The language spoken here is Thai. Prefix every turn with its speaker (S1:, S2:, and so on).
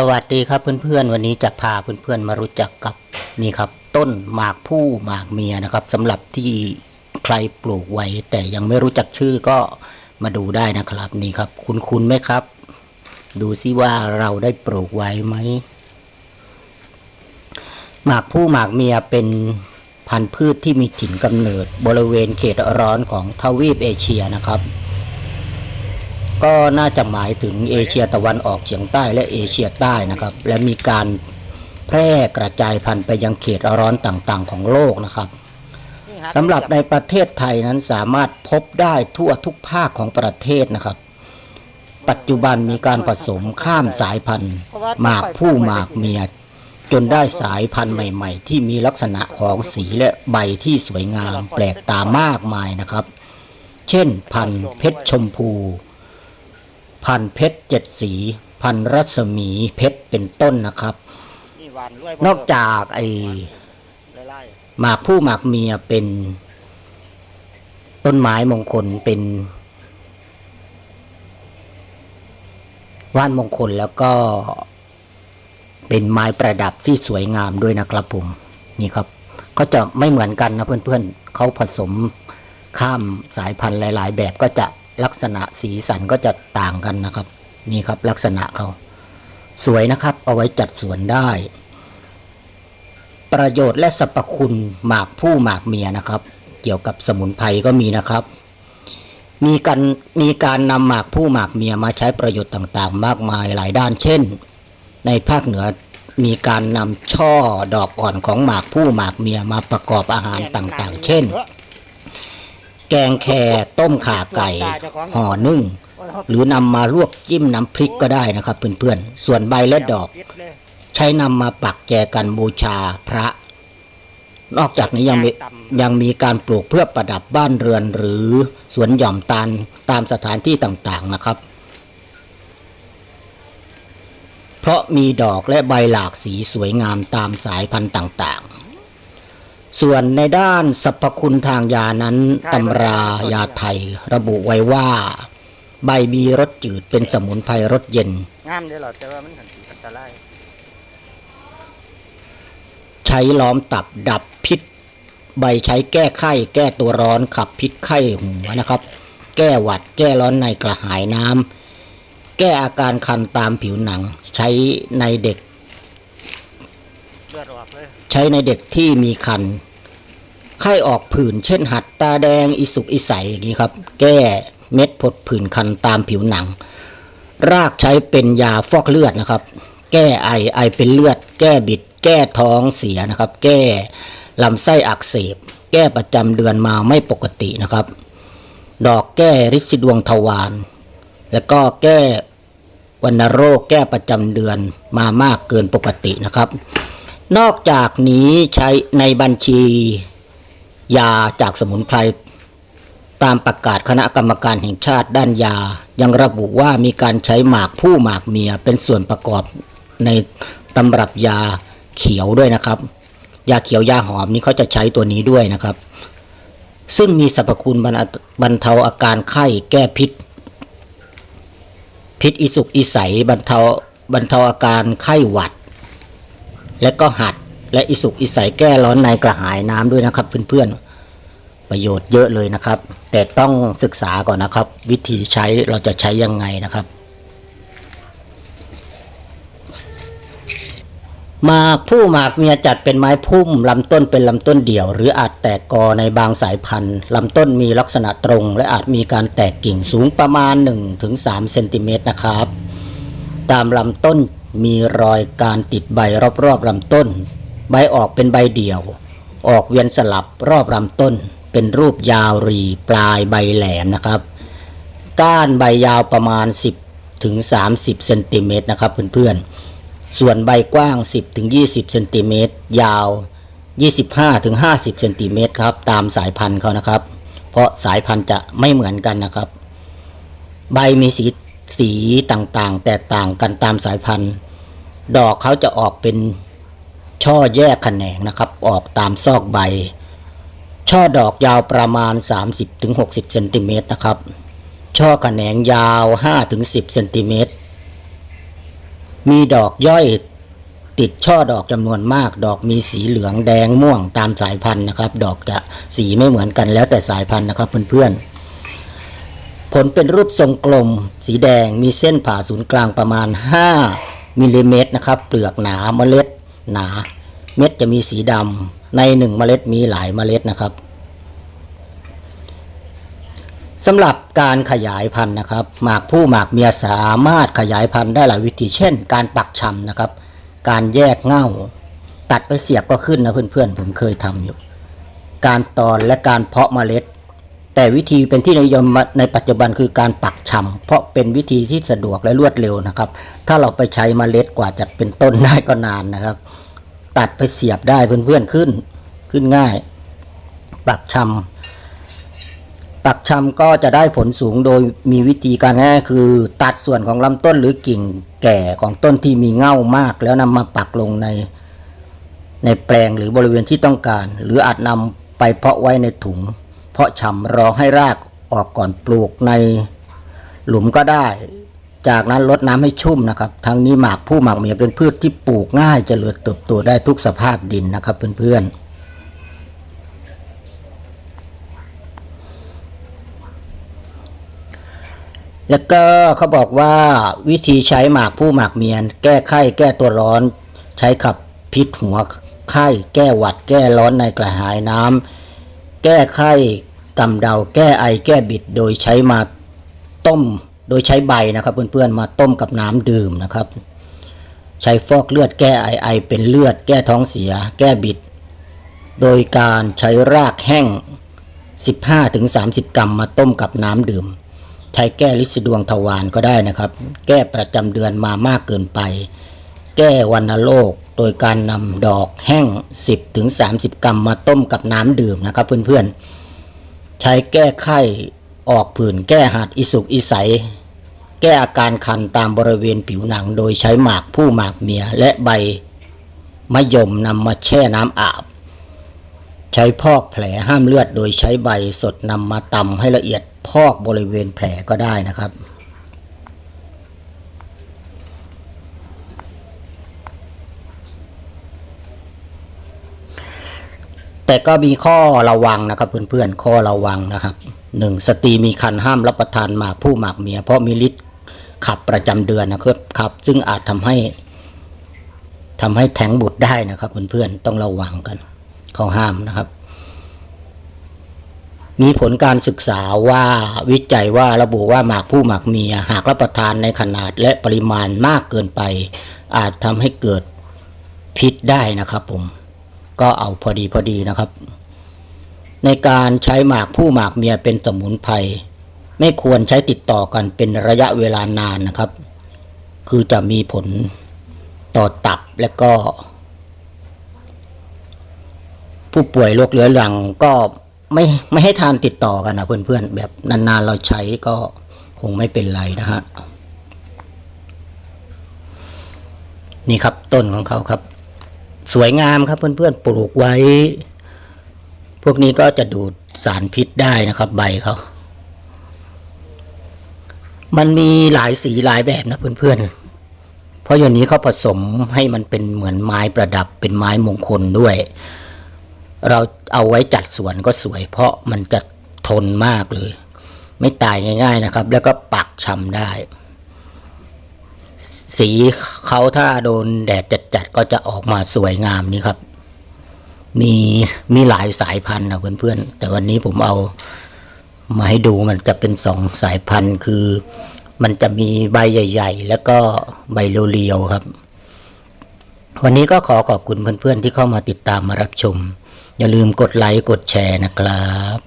S1: สวัสดีครับเพื่อนๆ วันนี้จะพาเพื่อนๆมารู้จักกับนี่ครับ ต้นหมากผู้หมากเมียนะครับสำหรับที่ใครปลูกไว้ แต่ยังไม่รู้จักชื่อก็มาดูได้นะครับนี่ครับ คุณคุณไหมครับ ดูซิว่าเราได้ปลูกไว้ไหมหมากผู้หมากเมียเป็นพันธุ์พืชที่มีถิ่นกำเนิดบริเวณเขตร้อนของทวีปเอเชียนะครับ ก็น่าจะหมายถึงเอเชียตะวันออกเฉียงใต้และเอเชียใต้นะครับ และมีการแพร่กระจายพันธุ์ไปยังเขตร้อนต่างๆ ของโลกนะครับสำหรับในประเทศไทยนั้นสามารถพบได้ทั่วทุกภาคของประเทศนะครับ ปัจจุบันมีการผสมข้ามสายพันธุ์หมากผู้หมากเมีย จนได้สายพันธุ์ใหม่ ๆ ที่มีลักษณะของสีและใบที่สวยงามแปลกตามากมายนะครับ เช่นพันธุ์เพชรชมพู พันธุ์เพชรเจ็ดสี พันธุ์รัศมีเพชรเป็นต้นนะครับ
S2: นี่หวานรวย
S1: นอกจากไอ
S2: ไล่
S1: หมากผู้หมากเมียเป็น ต้นไม้มงคลเป็นว่านมงคลแล้วก็เป็นไม้ประดับที่สวยงามด้วยนะครับผมนี่ครับก็จะไม่เหมือนกันนะเพื่อนๆเขาผสมข้ามสายพันธุ์หลาย ๆ แบบก็จะ ลักษณะสีสันก็จะต่างกันนะครับ นี่ครับลักษณะเขาสวยนะครับ เอาไว้จัดสวนได้ ประโยชน์และสรรพคุณหมากผู้หมากเมียนะครับ เกี่ยวกับสมุนไพรก็มีนะครับ มีการมีการนำหมากผู้หมากเมียมาใช้ประโยชน์ต่างๆ มากมายหลายด้าน เช่น ในภาคเหนือมีการนำช่อดอกอ่อนของหมากผู้หมากเมียมาประกอบอาหารต่างๆ เช่น แกงแคต้มข่าไก่ห่อนึ่ง หรือนำมาลวกจิ้มน้ำพริกก็ได้นะครับเพื่อนๆ ส่วนใบและดอก ใช้นำมาปักแจกันบูชาพระ นอกจากนี้ยังมียังมีการปลูกเพื่อประดับบ้านเรือนหรือสวนหย่อมตาลตามสถานที่ต่างๆนะครับ เพราะมีดอกและใบหลากสีสวยงามตามสายพันธุ์ต่างๆ ส่วนในด้านสรรพคุณทางยานั้นตำรายาไทยระบุไว้ว่า ใบมีรสจืดเป็นสมุนไพรรสเย็น
S2: งามเด้อหรอแต่ว่ามันหันสีอันตราย
S1: ใช้ล้อมตับดับพิษ ใบใช้แก้ไข้ แก้ตัวร้อนขับพิษไข้หัวนะครับ แก้หวัดแก้ร้อนในกระหายน้ำแก้อาการคันตามผิวหนัง ใช้ในเด็ก
S2: เลือดออกเลย
S1: ใช้ในเด็กที่มีคัน ไข้ออกผื่นเช่นหัดตาแดงอิสุกอิใสอย่างนี้ครับ แก้เม็ดผดผื่นคันตามผิวหนัง รากใช้เป็นยาฟอกเลือดนะครับ แก้ไอไอเป็นเลือด แก้บิด แก้ท้องเสียนะครับ แก้ลำไส้อักเสบ แก้ประจำเดือนมาไม่ปกตินะครับ ดอกแก้ริดดวงทวารแล้วก็แก้วัณโรคแก้ประจำเดือนมามากเกินปกตินะครับ นอกจากนี้ใช้ในบัญชี ยาจากสมุนไพรตามประกาศคณะกรรมการแห่งชาติด้านยา ยังระบุว่ามีการใช้หมากผู้หมากเมียเป็นส่วนประกอบในตำรับยาเขียวด้วยนะครับ ยาเขียวยาหอมนี่เขาจะใช้ตัวนี้ด้วยนะครับ ซึ่งมีสรรพคุณบรรบรรเทาอาการไข้แก้พิษ พิษอิสุกอิใสบรรเทาบรรเทาอาการไข้หวัด และก็หัด และอิสุกอิใสแก้ร้อนในกระหายน้ำด้วยนะครับเพื่อนๆประโยชน์เยอะเลยนะครับ แต่ต้องศึกษาก่อนนะครับ วิธีใช้เราจะใช้ยังไงนะครับหมากผู้หมากเมียจัดเป็นไม้พุ่มลำต้นเป็นลำต้นเดี่ยว หรืออาจแตกกอในบางสายพันธุ์ลำต้นมีลักษณะตรง และอาจมีการแตกกิ่งสูงประมาณ 1-3เซนติเมตรนะครับ ตามลำต้นมีรอยการติดใบรอบๆลำต้น ใบออกเป็นใบเดี่ยว ออกเวียนสลับรอบลำต้น เป็นรูปยาวรีปลายใบแหลมนะครับ ก้านใบยาวประมาณ 10ถึง30เซนติเมตรนะครับเพื่อนๆ ส่วนใบกว้าง 10ถึง20เซนติเมตรยาว 25ถึง50เซนติเมตรครับตามสายพันธุ์เขานะครับ เพราะสายพันธุ์จะไม่เหมือนกันนะครับ ใบมีสีสีต่างๆ แตกต่างกันตามสายพันธุ์ ดอกเขาจะออกเป็น ช่อแยกแขนงนะครับ ออกตามซอกใบ ช่อดอกยาวประมาณ 30-60เซนติเมตรนะครับ ช่อแขนงยาว 5-10เซนติเมตร มีดอกย่อยติดช่อดอกจำนวนมาก ดอกมีสีเหลืองแดงม่วงตามสายพันธุ์นะครับ ดอกจะสีไม่เหมือนกันแล้วแต่สายพันธุ์นะครับเพื่อนๆ ผลเป็นรูปทรงกลม สีแดงมีเส้นผ่าศูนย์กลางประมาณ 5มิลลิเมตรนะครับ เปลือกหนาเมล็ด หนา เม็ดจะมีสีดำในหนึ่งเมล็ดมีหลายเมล็ดนะครับสำหรับการขยายพันธุ์นะครับ หมากผู้หมากเมียสามารถขยายพันธุ์ได้หลายวิธี เช่น การปักชำนะครับ การแยกเง่า ตัดไปเสียบก็ขึ้นนะเพื่อนๆ ผมเคยทำอยู่ การตอนและการเพาะเมล็ด แต่วิธีเป็นที่นิยมในปัจจุบันคือการปักชำเพราะเป็นวิธีที่สะดวกและรวดเร็วนะครับ ถ้าเราไปใช้มเมล็ดกว่าจะเป็นต้นได้ก็นานนะครับ ตัดไปเสียบได้เพื่อนๆขึ้นขึ้นง่าย ปักชำปักชำก็จะได้ผลสูงโดยมีวิธีการง่ายคือ ตัดส่วนของลำต้นหรือกิ่งแก่ของต้นที่มีเง่ามาก แล้วนำมาปักลงใน ในแปลงหรือบริเวณที่ต้องการ หรืออาจนำไปเพาะไว้ในถุง เพาะชำรอให้รากออกก่อนปลูกในหลุมก็ได้ จากนั้นรดน้ำให้ชุ่มนะครับทั้งนี้หมากผู้หมากเมียเป็นพืชที่ปลูกง่ายจเจริญเติบโตได้ทุกสภาพดินนะครับเพื่อนๆแล้วก็เขาบอกว่าวิธีใช้หมากผู้หมากเมียน แก้ไข้แก้ตัวร้อน ใช้ขับพิษหัวไข้ แก้หวัด แก้ร้อนในกระหายน้ำแก้ไข้ กำเดาแก้ไอแก้บิดโดยใช้มาต้มโดยใช้ใบนะครับเพื่อนๆมาต้มกับน้ำดื่มนะครับ ใช้ฟอกเลือดแก้ไอไอเป็นเลือด แก้ท้องเสีย แก้บิด โดยการใช้รากแห้ง 15-30 กรัมมาต้มกับน้ำดื่ม ใช้แก้ลินสีดวงทวารก็ได้นะครับ แก้ประจำเดือนมามากเกินไป แก้วัณโรคโดยการนำดอกแห้ง 10-30 กรัมมาต้มกับน้ำดื่มนะครับเพื่อนๆ ใช้แก้ไข้ออกผื่นแก้หัดอิสุกอิใส แก้อาการคันตามบริเวณผิวหนัง โดยใช้หมากผู้หมากเมียและใบมะยมนำมาแช่น้ำอาบ ใช้พอกแผลห้ามเลือดโดยใช้ใบสดนำมาตำให้ละเอียดพอกบริเวณแผลก็ได้นะครับ แต่ก็มีข้อระวังนะครับเพื่อนๆข้อระวังนะครับหนึ่งสตรีมีคันห้ามรับประทานหมากผู้หมากเมีย เพราะมีฤทธิ์ขับประจำเดือนนะครับครับ ซึ่งอาจทำให้ทำให้แท้งบุตรได้นะครับเพื่อนๆต้องระวังกันข้อห้ามนะครับ มีผลการศึกษาว่าวิจัยว่าระบุว่าหมากผู้หมากเมีย หากรับประทานในขนาดและปริมาณมากเกินไป อาจทำให้เกิดพิษได้นะครับผม ก็เอาพอดีพอดีนะครับ ในการใช้หมากผู้หมากเมียเป็นสมุนไพรไม่ควรใช้ติดต่อกันเป็นระยะเวลานานนะครับ คือจะมีผลต่อตับและก็ ผู้ป่วยโรคเรื้อรังก็ไม่ไม่ให้ทานติดต่อกันนะเพื่อนๆ แบบนานๆเราใช้ก็คงไม่เป็นไรนะฮะนี่ครับต้นของเขาครับ สวยงามครับเพื่อนๆปลูกไว้ พวกนี้ก็จะดูดสารพิษได้นะครับใบเขา มันมีหลายสีหลายแบบนะเพื่อนๆ เพราะอย่างนี้เขาผสมให้มันเป็นเหมือนไม้ประดับเป็นไม้มงคลด้วย เราเอาไว้จัดสวนก็สวย เพราะมันจะทนมากเลย ไม่ตายง่าย ๆนะครับ แล้วก็ปักชำได้ สีเขาถ้าโดนแดดจัดๆก็จะออกมาสวยงามนี่ครับ มีมีหลายสายพันธุ์นะเพื่อนๆ แต่วันนี้ผมเอามาให้ดูมันจะเป็นสองสายพันธุ์คือ มันจะมีใบใหญ่ ๆ แล้วก็ใบเรียวๆครับ วันนี้ก็ขอขอบคุณเพื่อนๆที่เข้ามาติดตามมารับชม อย่าลืมกดไลค์กดแชร์นะครับ